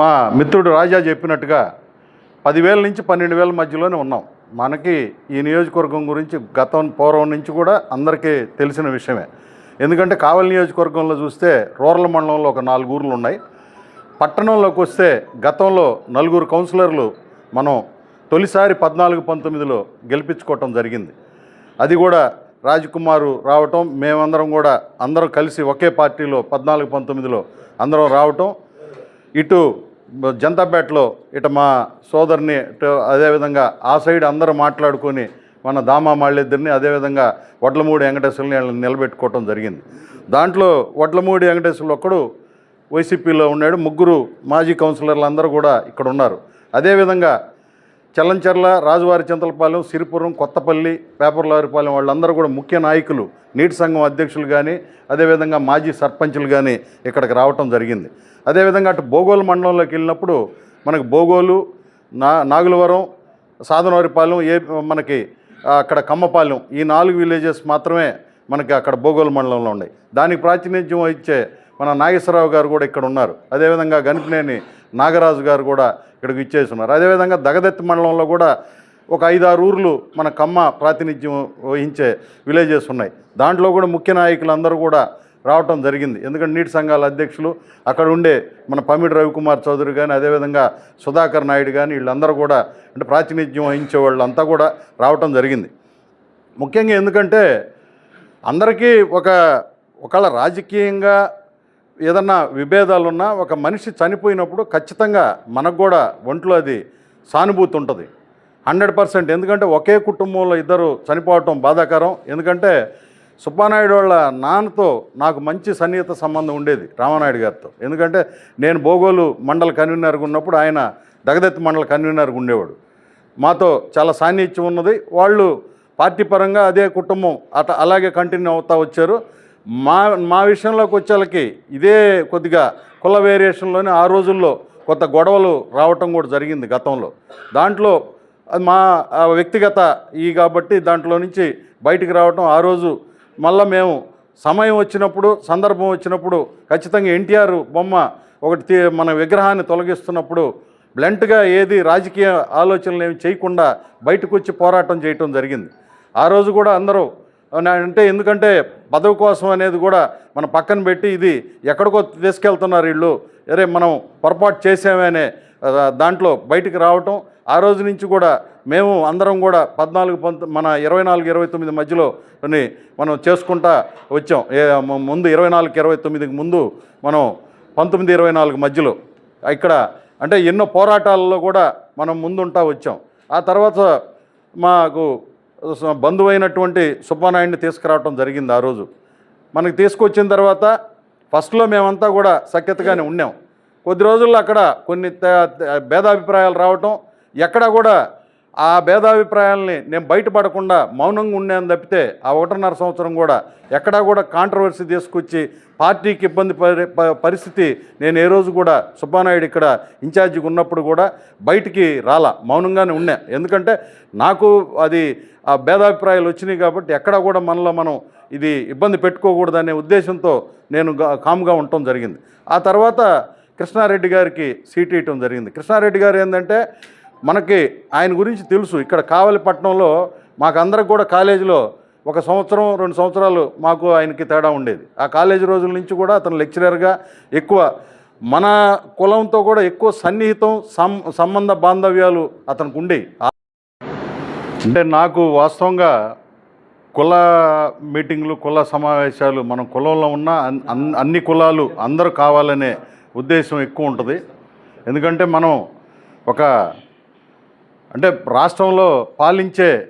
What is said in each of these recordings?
మా మిత్రుడు రాజా చెప్పినట్టుగా పదివేల నుంచి పన్నెండు వేల మధ్యలోనే ఉన్నాం. మనకి ఈ నియోజకవర్గం గురించి గతం పూర్వం నుంచి కూడా అందరికీ తెలిసిన విషయమే. ఎందుకంటే కావలి నియోజకవర్గంలో చూస్తే రూరల్ మండలంలో ఒక నాలుగు ఊర్లు ఉన్నాయి. పట్టణంలోకి వస్తే గతంలో నలుగురు కౌన్సిలర్లు మనం తొలిసారి పద్నాలుగు పంతొమ్మిదిలో గెలిపించుకోవటం జరిగింది. అది కూడా రాజకుమారు రావటం మేమందరం కూడా అందరం కలిసి ఒకే పార్టీలో పద్నాలుగు పంతొమ్మిదిలో అందరం రావటం. ఇటు జంతాపేటలో ఇట మా సోదరిని అదేవిధంగా ఆ సైడ్ అందరూ మాట్లాడుకొని మన దామా మాళ్ళిద్దరిని అదేవిధంగా వడ్లమూడి వెంకటేశ్వరుని వాళ్ళని నిలబెట్టుకోవటం జరిగింది. దాంట్లో వడ్లమూడి వెంకటేశ్వరులు ఒక్కడు వైసీపీలో ఉన్నాడు. ముగ్గురు మాజీ కౌన్సిలర్లు అందరూ కూడా ఇక్కడ ఉన్నారు. అదేవిధంగా చల్లంచెర్ల రాజువారి చింతలపాలెం సిరిపురం కొత్తపల్లి పేపర్లారిపాలెం వాళ్ళందరూ కూడా ముఖ్య నాయకులు నీటి సంఘం అధ్యక్షులు కానీ అదేవిధంగా మాజీ సర్పంచులు కానీ ఇక్కడికి రావటం జరిగింది. అదేవిధంగా అటు భోగోలు మండలంలోకి వెళ్ళినప్పుడు మనకు భోగోలు నా నాగులవరం సాధనవారిపాలెం ఏ మనకి అక్కడ కమ్మపాలెం ఈ నాలుగు విలేజెస్ మాత్రమే మనకి అక్కడ భోగోలు మండలంలో ఉన్నాయి. దానికి ప్రాతినిధ్యం ఇచ్చే మన నాగేశ్వరరావు గారు కూడా ఇక్కడ ఉన్నారు. అదేవిధంగా గనిపినేని నాగరాజు గారు కూడా ఇక్కడికి ఇచ్చేసి ఉన్నారు అదేవిధంగా దగదెత్తి మండలంలో కూడా ఒక ఐదారు ఊర్లు మన కమ్మ ప్రాతినిధ్యం వహించే విలేజెస్ ఉన్నాయి. దాంట్లో కూడా ముఖ్య నాయకులు అందరూ కూడా రావటం జరిగింది. ఎందుకంటే నీటి సంఘాల అధ్యక్షులు అక్కడ ఉండే మన పమిడి రవికుమార్ చౌదరి కానీ అదేవిధంగా సుధాకర్ నాయుడు కానీ వీళ్ళందరూ కూడా అంటే ప్రాతినిధ్యం వహించే వాళ్ళంతా కూడా రావటం జరిగింది. ముఖ్యంగా ఎందుకంటే అందరికీ ఒక ఒకళ్ళ రాజకీయంగా ఏదన్నా విభేదాలున్నా ఒక మనిషి చనిపోయినప్పుడు ఖచ్చితంగా మనకు కూడా ఒంట్లో అది సానుభూతి ఉంటుంది. Hundred percent. ఎందుకంటే ఒకే కుటుంబంలో ఇద్దరు చనిపోవటం బాధాకరం. ఎందుకంటే సుబ్బానాయుడు వాళ్ళ నాన్నతో నాకు మంచి సన్నిహిత సంబంధం ఉండేది రామానాయుడు గారితో. ఎందుకంటే నేను బోగోలు మండల కన్వీనర్గా ఉన్నప్పుడు ఆయన దగదత్తి మండల కన్వీనర్గా ఉండేవాడు. మాతో చాలా సాన్నిహిత్యం ఉన్నది. వాళ్ళు పార్టీ పరంగా అదే కుటుంబం అట అలాగే కంటిన్యూ అవుతా వచ్చారు. మా మా విషయంలోకి వచ్చేళ్ళకి ఇదే కొద్దిగా కుల వేరియేషన్లోనే ఆ రోజుల్లో కొత్త గొడవలు రావటం కూడా జరిగింది గతంలో. దాంట్లో మా వ్యక్తిగత ఈ కాబట్టి దాంట్లో నుంచి బయటికి రావటం ఆ రోజు మళ్ళీ మేము సమయం వచ్చినప్పుడు సందర్భం వచ్చినప్పుడు ఖచ్చితంగా ఎన్టీఆర్ బొమ్మ ఒకటి మన విగ్రహాన్ని తొలగిస్తున్నప్పుడు బ్లంట్గా ఏది రాజకీయ ఆలోచనలు ఏమి చేయకుండా బయటకు వచ్చి పోరాటం చేయటం జరిగింది. ఆ రోజు కూడా అందరూ అంటే ఎందుకంటే పదవి కోసం అనేది కూడా మనం పక్కన పెట్టి ఇది ఎక్కడికో తీసుకెళ్తున్నారు వీళ్ళు. అరే మనం పొరపాటు చేసామనే దాంట్లో బయటికి రావటం. ఆ రోజు నుంచి కూడా మేము అందరం కూడా పద్నాలుగు పంత మన ఇరవై నాలుగు ఇరవై తొమ్మిది మధ్యలో మనం చేసుకుంటా వచ్చాం. ఏ ముందు ఇరవై నాలుగు ఇరవై తొమ్మిదికి ముందు మనం పంతొమ్మిది ఇరవై నాలుగు మధ్యలో ఇక్కడ అంటే ఎన్నో పోరాటాలలో కూడా మనం ముందుంటా వచ్చాం. ఆ తర్వాత మాకు బంధువైనటువంటి సుబ్బానాయుడిని తీసుకురావటం జరిగింది ఆ రోజు. మనకి తీసుకొచ్చిన తర్వాత ఫస్ట్లో మేమంతా కూడా సఖ్యతగానే ఉన్నాం. కొద్ది రోజుల్లో అక్కడ కొన్ని భేదాభిప్రాయాలు రావటం ఎక్కడ కూడా ఆ భేదాభిప్రాయాలని నేను బయటపడకుండా మౌనంగా ఉన్నాను తప్పితే ఆ ఒకటిన్నర సంవత్సరం కూడా ఎక్కడా కూడా కాంట్రవర్సీ తీసుకొచ్చి పార్టీకి ఇబ్బంది పరి ప- పరిస్థితి నేను ఏ రోజు కూడా సుబ్బానాయుడు ఇక్కడ ఇన్ఛార్జిగా ఉన్నప్పుడు కూడా బయటికి రాలా మౌనంగానే ఉన్నా. ఎందుకంటే నాకు అది ఆ భేదాభిప్రాయాలు వచ్చినాయి కాబట్టి ఎక్కడా కూడా మనలో మనం ఇది ఇబ్బంది పెట్టుకోకూడదనే ఉద్దేశంతో నేను కామ్గా ఉండటం జరిగింది. ఆ తర్వాత కృష్ణారెడ్డి గారికి సీట్ ఇవ్వటం జరిగింది. కృష్ణారెడ్డి గారు ఏంటంటే మనకి ఆయన గురించి తెలుసు. ఇక్కడ కావలిపట్నంలో మాకు అందరికి కూడా కాలేజీలో ఒక సంవత్సరం రెండు సంవత్సరాలు మాకు ఆయనకి తేడా ఉండేది. ఆ కాలేజీ రోజుల నుంచి కూడా అతను లెక్చరర్గా ఎక్కువ మన కులంతో కూడా ఎక్కువ సన్నిహితం సం సంబంధ బాంధవ్యాలు అతనికి ఉండేవి. అంటే నాకు వాస్తవంగా కుల మీటింగ్లు కుల సమావేశాలు మనం కులంలో ఉన్న అన్- అన్- అన్ని కులాలు అందరూ కావాలనే ఉద్దేశం ఎక్కువ ఉంటుంది. ఎందుకంటే మనం ఒక అంటే రాష్ట్రంలో పాలించే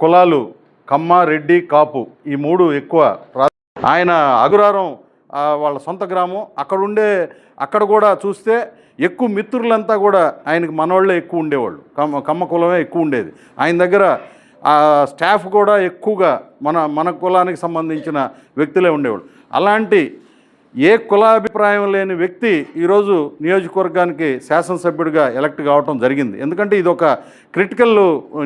కులాలు కమ్మ రెడ్డి కాపు ఈ మూడు ఎక్కువ. రా- ఆయన అగురారం వాళ్ళ సొంత గ్రామం. అక్కడ ఉండే అక్కడ కూడా చూస్తే ఎక్కువ మిత్రులంతా కూడా ఆయనకి మనవాళ్ళే ఎక్కువ ఉండేవాళ్ళు. కమ్మ కమ్మ కులమే ఎక్కువ ఉండేది. ఆయన దగ్గర ఆ స్టాఫ్ కూడా ఎక్కువగా మన మన కులానికి సంబంధించిన వ్యక్తులే ఉండేవాళ్ళు. అలాంటి ఏ కులాభిప్రాయం లేని వ్యక్తి ఈరోజు నియోజకవర్గానికి శాసనసభ్యుడిగా ఎలక్ట్ కావటం జరిగింది. ఎందుకంటే ఇది ఒక క్రిటికల్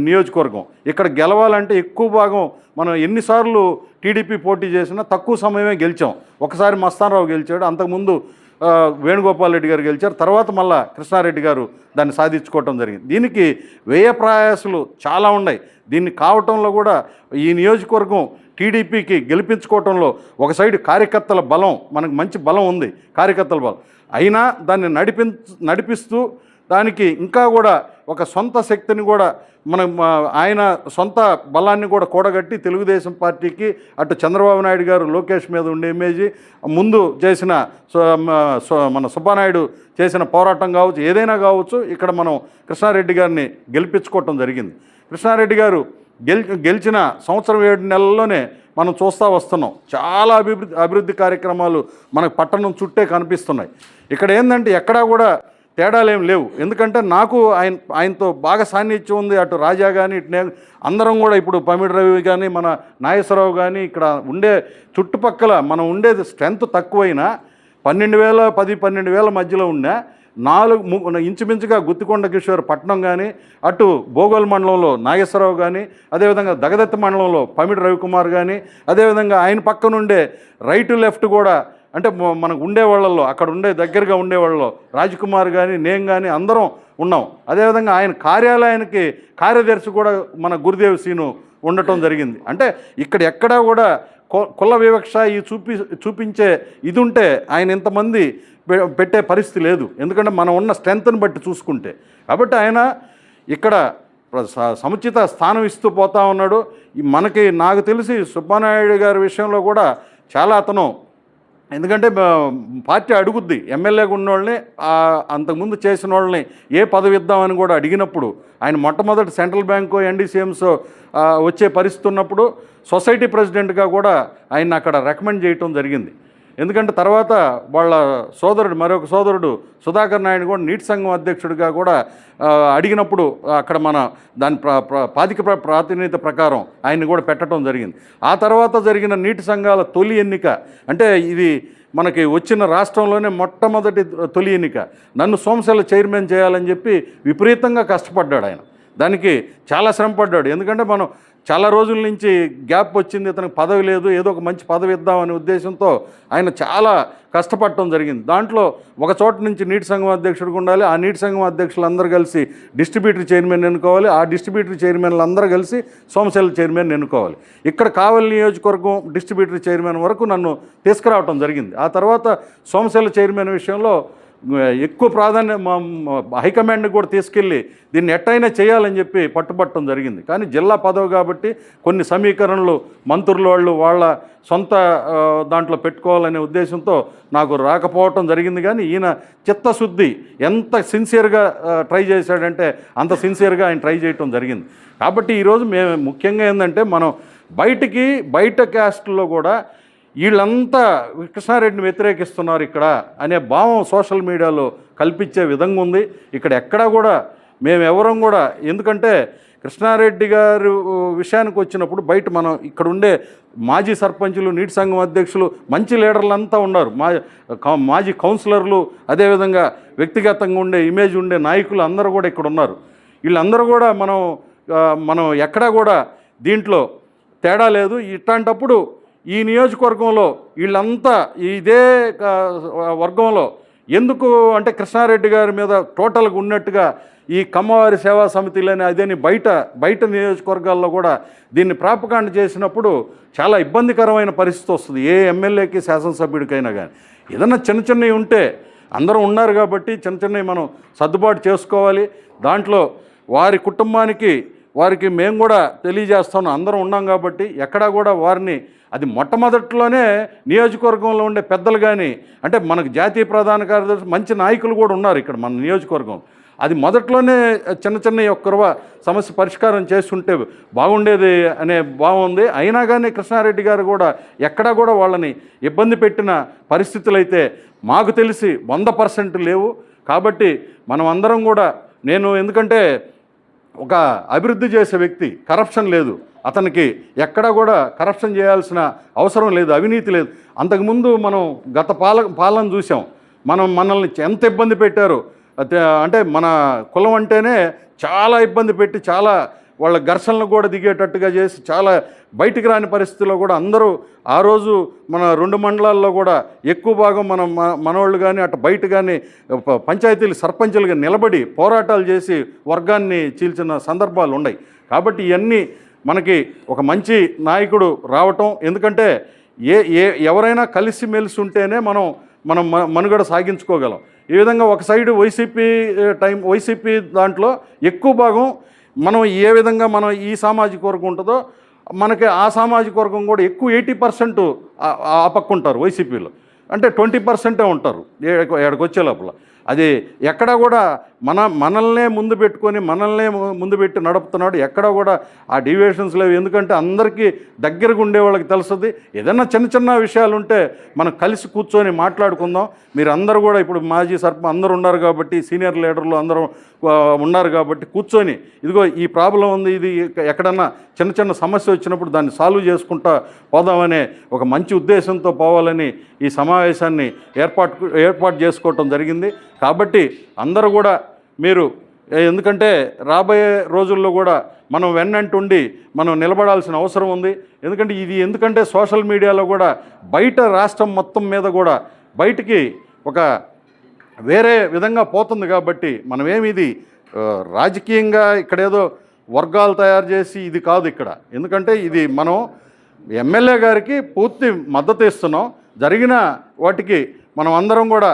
నియోజకవర్గం. ఇక్కడ గెలవాలంటే ఎక్కువ భాగం మనం ఎన్నిసార్లు టీడీపీ పోటీ చేసినా తక్కువ సమయమే గెలిచాం. ఒకసారి మస్తానరావు గెలిచాడు అంతకుముందు వేణుగోపాల్ రెడ్డి గారు గెలిచారు తర్వాత మళ్ళా కృష్ణారెడ్డి గారు దాన్ని సాధించుకోవటం జరిగింది. దీనికి వ్యయ ప్రయాసాలు చాలా ఉన్నాయి. దీన్ని కావటంలో కూడా ఈ నియోజకవర్గం టీడీపీకి గెలిపించుకోవటంలో ఒక సైడ్ కార్యకర్తల బలం మనకు మంచి బలం ఉంది కార్యకర్తల బలం. అయినా దాన్ని నడిపి నడిపిస్తూ దానికి ఇంకా కూడా ఒక సొంత శక్తిని కూడా మనం ఆయన సొంత బలాన్ని కూడా కూడగట్టి తెలుగుదేశం పార్టీకి అటు చంద్రబాబు నాయుడు గారు లోకేష్ మీద ఉండే ఇమేజీ ముందు చేసిన సో- మన సుబ్బానాయుడు చేసిన పోరాటం కావచ్చు ఏదైనా కావచ్చు ఇక్కడ మనం కృష్ణారెడ్డి గారిని గెలిపించుకోవటం జరిగింది. కృష్ణారెడ్డి గారు గెల్ గెలిచిన సంవత్సరం ఏడు నెలల్లోనే మనం చూస్తూ వస్తున్నాం. చాలా అభివృద్ధి అభివృద్ధి కార్యక్రమాలు మనకు పట్టణం చుట్టే కనిపిస్తున్నాయి. ఇక్కడ ఏంటంటే ఎక్కడా కూడా తేడాలేం లేవు. ఎందుకంటే నాకు ఆయన ఆయనతో బాగా సాన్నిధ్యం ఉంది. అటు రాజా కానీ ఇటు నేను అందరం కూడా ఇప్పుడు పమిడి రవి కానీ మన నాగేశ్వరరావు కానీ ఇక్కడ ఉండే చుట్టుపక్కల మనం ఉండేది స్ట్రెంత్ తక్కువైనా పన్నెండు వేల పది పన్నెండు వేల మధ్యలో ఉన్న నాలుగు ఇంచుమించుగా గుత్తికొండ కిషోర్ పట్నం కానీ అటు భోగోల్ మండలంలో నాగేశ్వరరావు కానీ అదేవిధంగా దగదత్తి మండలంలో పమిడి రవికుమార్ కానీ అదేవిధంగా ఆయన పక్కనుండే రైట్ లెఫ్ట్ కూడా అంటే మనకు ఉండే వాళ్ళల్లో అక్కడ ఉండే దగ్గరగా ఉండే వాళ్ళలో రాజ్కుమార్ కానీ నేను కానీ అందరం ఉన్నాం. అదేవిధంగా ఆయన కార్యాలయానికి కార్యదర్శి కూడా మన గురుదేవ్ సీను ఉండటం జరిగింది. అంటే ఇక్కడ ఎక్కడా కూడా కుల వివక్ష ఈ చూపి చూపించే ఇది ఉంటే ఆయన ఇంతమంది పె- పెట్టే పరిస్థితి లేదు. ఎందుకంటే మనం ఉన్న స్ట్రెంగ్త్ని బట్టి చూసుకుంటే. కాబట్టి ఆయన ఇక్కడ స- సముచిత స్థానం ఇస్తూ పోతా ఉన్నాడు. మనకి నాకు తెలిసి సుబ్బానాయుడు గారి విషయంలో కూడా చాలా అతను ఎందుకంటే పార్టీ అడుగుద్ది. ఎమ్మెల్యేగా ఉన్నోళ్ళని అంతకుముందు చేసిన వాళ్ళని ఏ పదవి ఇద్దామని కూడా అడిగినప్పుడు ఆయన మొట్టమొదటి సెంట్రల్ బ్యాంకు ఎన్డీసీఎంస్ వచ్చే పరిస్థితి ఉన్నప్పుడు సొసైటీ ప్రెసిడెంట్గా కూడా ఆయన అక్కడ రికమెండ్ చేయటం జరిగింది. ఎందుకంటే తర్వాత వాళ్ళ సోదరుడు మరొక సోదరుడు సుధాకర్ నాయుడు కూడా నీటి సంఘం అధ్యక్షుడిగా కూడా అడిగినప్పుడు అక్కడ మన దాని ప్ర పాతిక ప్ర- ప్రాతినిధ్యత ప్రకారం ఆయన్ని కూడా పెట్టడం జరిగింది. ఆ తర్వాత జరిగిన నీటి సంఘాల తొలి ఎన్నిక అంటే ఇది మనకి వచ్చిన రాష్ట్రంలోనే మొట్టమొదటి తొలి ఎన్నిక. నన్ను సోమశల చైర్మన్ చేయాలని చెప్పి విపరీతంగా కష్టపడ్డాడు ఆయన. దానికి చాలా శ్రమపడ్డాడు ఎందుకంటే మనం చాలా రోజుల నుంచి గ్యాప్ వచ్చింది ఇతనికి పదవి లేదు ఏదో ఒక మంచి పదవి ఇద్దామనే ఉద్దేశంతో ఆయన చాలా కష్టపడటం జరిగింది. దాంట్లో ఒక చోట నుంచి నీటి సంఘం అధ్యక్షుడికి ఉండాలి ఆ నీటి సంఘం అధ్యక్షులు అందరూ కలిసి డిస్ట్రిబ్యూటరీ చైర్మన్ ఎన్నుకోవాలి ఆ డిస్ట్రిబ్యూటరీ చైర్మన్లు అందరూ కలిసి సోమశైల చైర్మన్ ఎన్నుకోవాలి. ఇక్కడ కావలి నియోజకవర్గం డిస్ట్రిబ్యూటరీ చైర్మన్ వరకు నన్ను తీసుకురావటం జరిగింది. ఆ తర్వాత సోమశైల చైర్మన్ విషయంలో ఎక్కువ ప్రాధాన్యం హైకమాండ్ కూడా తీసుకెళ్ళి దీన్ని ఎట్టయినా చేయాలని చెప్పి పట్టుబట్టడం జరిగింది. కానీ జిల్లా పదవి కాబట్టి కొన్ని సమీకరణలు మంత్రుల వాళ్ళు వాళ్ళ సొంత దాంట్లో పెట్టుకోవాలనే ఉద్దేశంతో నాకు రాకపోవటం జరిగింది. కానీ ఈయన చిత్తశుద్ధి ఎంత సిన్సియర్గా ట్రై చేశాడంటే అంత సిన్సియర్గా ఆయన ట్రై చేయటం జరిగింది. కాబట్టి ఈరోజు మేము ముఖ్యంగా ఏంటంటే మనం బయటికి బయట క్యాస్ట్లో కూడా వీళ్ళంతా కృష్ణారెడ్డిని వ్యతిరేకిస్తున్నారు ఇక్కడ అనే భావం సోషల్ మీడియాలో కల్పించే విధంగా ఉంది. ఇక్కడ ఎక్కడా కూడా మేము ఎవరం కూడా ఎందుకంటే కృష్ణారెడ్డి గారు విషయానికి వచ్చినప్పుడు బయట మనం ఇక్కడ ఉండే మాజీ సర్పంచులు నీటి సంఘం అధ్యక్షులు మంచి లీడర్లు అంతా ఉన్నారు. మా మాజీ కౌన్సిలర్లు అదేవిధంగా వ్యక్తిగతంగా ఉండే ఇమేజ్ ఉండే నాయకులు అందరూ కూడా ఇక్కడ ఉన్నారు. వీళ్ళందరూ కూడా మనం మనం ఎక్కడా కూడా దీంట్లో తేడా లేదు. ఇట్లాంటప్పుడు ఈ నియోజకవర్గంలో వీళ్ళంతా ఇదే వర్గంలో ఎందుకు అంటే కృష్ణారెడ్డి గారి మీద టోటల్గా ఉన్నట్టుగా ఈ కమ్మవారి సేవా సమితిలని అదేని బయట బయట నియోజకవర్గాల్లో కూడా దీన్ని ప్రాపకాండ చేసినప్పుడు చాలా ఇబ్బందికరమైన పరిస్థితి వస్తుంది. ఏ ఎమ్మెల్యేకి శాసనసభ్యుడికైనా కానీ ఏదన్నా చిన్న చిన్నవి ఉంటే అందరూ ఉన్నారు కాబట్టి చిన్న చిన్నవి మనం సర్దుబాటు చేసుకోవాలి. దాంట్లో వారి కుటుంబానికి వారికి మేము కూడా తెలియజేస్తున్నాం అందరం ఉన్నాం కాబట్టి ఎక్కడా కూడా వారిని అది మొట్టమొదట్లోనే నియోజకవర్గంలో ఉండే పెద్దలు కానీ అంటే మనకు జాతీయ ప్రధాన కార్యదర్శి మంచి నాయకులు కూడా ఉన్నారు ఇక్కడ మన నియోజకవర్గం. అది మొదట్లోనే చిన్న చిన్న ఒక్కరువ సమస్య పరిష్కారం చేస్తుంటే బాగుండేది అనే బాగుంది అయినా కానీ కృష్ణారెడ్డి గారు కూడా ఎక్కడా కూడా వాళ్ళని ఇబ్బంది పెట్టిన పరిస్థితులు అయితే మాకు తెలిసి వంద పర్సెంట్ లేవు. కాబట్టి మనం అందరం కూడా నేను ఎందుకంటే ఒక అభివృద్ధి చేసే వ్యక్తి కరప్షన్ లేదు. అతనికి ఎక్కడా కూడా కరప్షన్ చేయాల్సిన అవసరం లేదు అవినీతి లేదు. అంతకుముందు మనం గత పాల పాలన చూసాం మనం మనల్ని ఎంత ఇబ్బంది పెట్టారు? అంటే మన కులం అంటేనే చాలా ఇబ్బంది పెట్టి చాలా వాళ్ళ ఘర్షణలు కూడా దిగేటట్టుగా చేసి చాలా బయటికి రాని పరిస్థితిలో కూడా అందరూ ఆ రోజు మన రెండు మండలాల్లో కూడా ఎక్కువ భాగం మన మనవాళ్ళు కానీ అటు బయట కానీ పంచాయతీలు సర్పంచులుగా నిలబడి పోరాటాలు చేసి వర్గాన్ని చీల్చిన సందర్భాలు ఉన్నాయి. కాబట్టి ఇవన్నీ మనకి ఒక మంచి నాయకుడు రావటం ఎందుకంటే ఏ ఏ ఎవరైనా కలిసి మెలిసి ఉంటేనే మనం మనం మనుగడ సాగించుకోగలం. ఈ విధంగా ఒక సైడు వైసీపీ టైం వైసీపీ దాంట్లో ఎక్కువ భాగం మనం ఏ విధంగా మనం ఈ సామాజిక వర్గం ఉంటుందో మనకి ఆ సామాజిక వర్గం కూడా ఎక్కువ ఎయిటీ పర్సెంట్ ఆ పక్క ఉంటారు వైసీపీలో. అంటే ట్వంటీ పర్సెంటే ఉంటారు ఏడకు వచ్చే లోపల. అది ఎక్కడ కూడా మన మనల్నే ముందు పెట్టుకొని మనల్నే ముందు పెట్టి నడుపుతున్నాడు. ఎక్కడ కూడా ఆ డివియేషన్స్ లేవు. ఎందుకంటే అందరికీ దగ్గరగా ఉండే వాళ్ళకి తెలుస్తుంది. ఏదైనా చిన్న చిన్న విషయాలు ఉంటే మనం కలిసి కూర్చొని మాట్లాడుకుందాం. మీరు అందరూ కూడా ఇప్పుడు మాజీ సర్పంచ్ అందరూ ఉన్నారు కాబట్టి సీనియర్ లీడర్లు అందరూ ఉన్నారు కాబట్టి కూర్చొని ఇదిగో ఈ ప్రాబ్లం ఉంది ఇది ఎక్కడన్నా చిన్న చిన్న సమస్య వచ్చినప్పుడు దాన్ని సాల్వ్ చేసుకుంటా పోదామనే ఒక మంచి ఉద్దేశంతో పోవాలని ఈ సమావేశాన్ని ఏర్పాటు ఏర్పాటు చేసుకోవటం జరిగింది. కాబట్టి అందరూ కూడా మీరు ఎందుకంటే రాబోయే రోజుల్లో కూడా మనం వెన్నంటుండి మనం నిలబడాల్సిన అవసరం ఉంది. ఎందుకంటే ఇది ఎందుకంటే సోషల్ మీడియాలో కూడా బయట రాష్ట్రం మొత్తం మీద కూడా బయటికి ఒక వేరే విధంగా పోతుంది కాబట్టి మనమేమి ఇది రాజకీయంగా ఇక్కడ ఏదో వర్గాలు తయారు చేసి ఇది కాదు ఇక్కడ. ఎందుకంటే ఇది మనం ఎమ్మెల్యే గారికి పూర్తి మద్దతు ఇస్తున్నాం. జరిగిన వాటికి మనం అందరం కూడా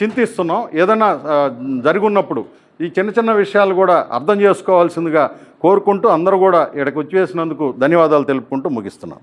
చింతిస్తున్నాం. ఏదైనా ఆ, జరుగున్నప్పుడు ఈ చిన్న చిన్న విషయాలు కూడా అర్థం చేసుకోవాల్సిందిగా కోరుకుంటూ అందరూ కూడా ఇక్కడికి వచ్చేసినందుకు ధన్యవాదాలు తెలుపుకుంటూ ముగిస్తున్నాం.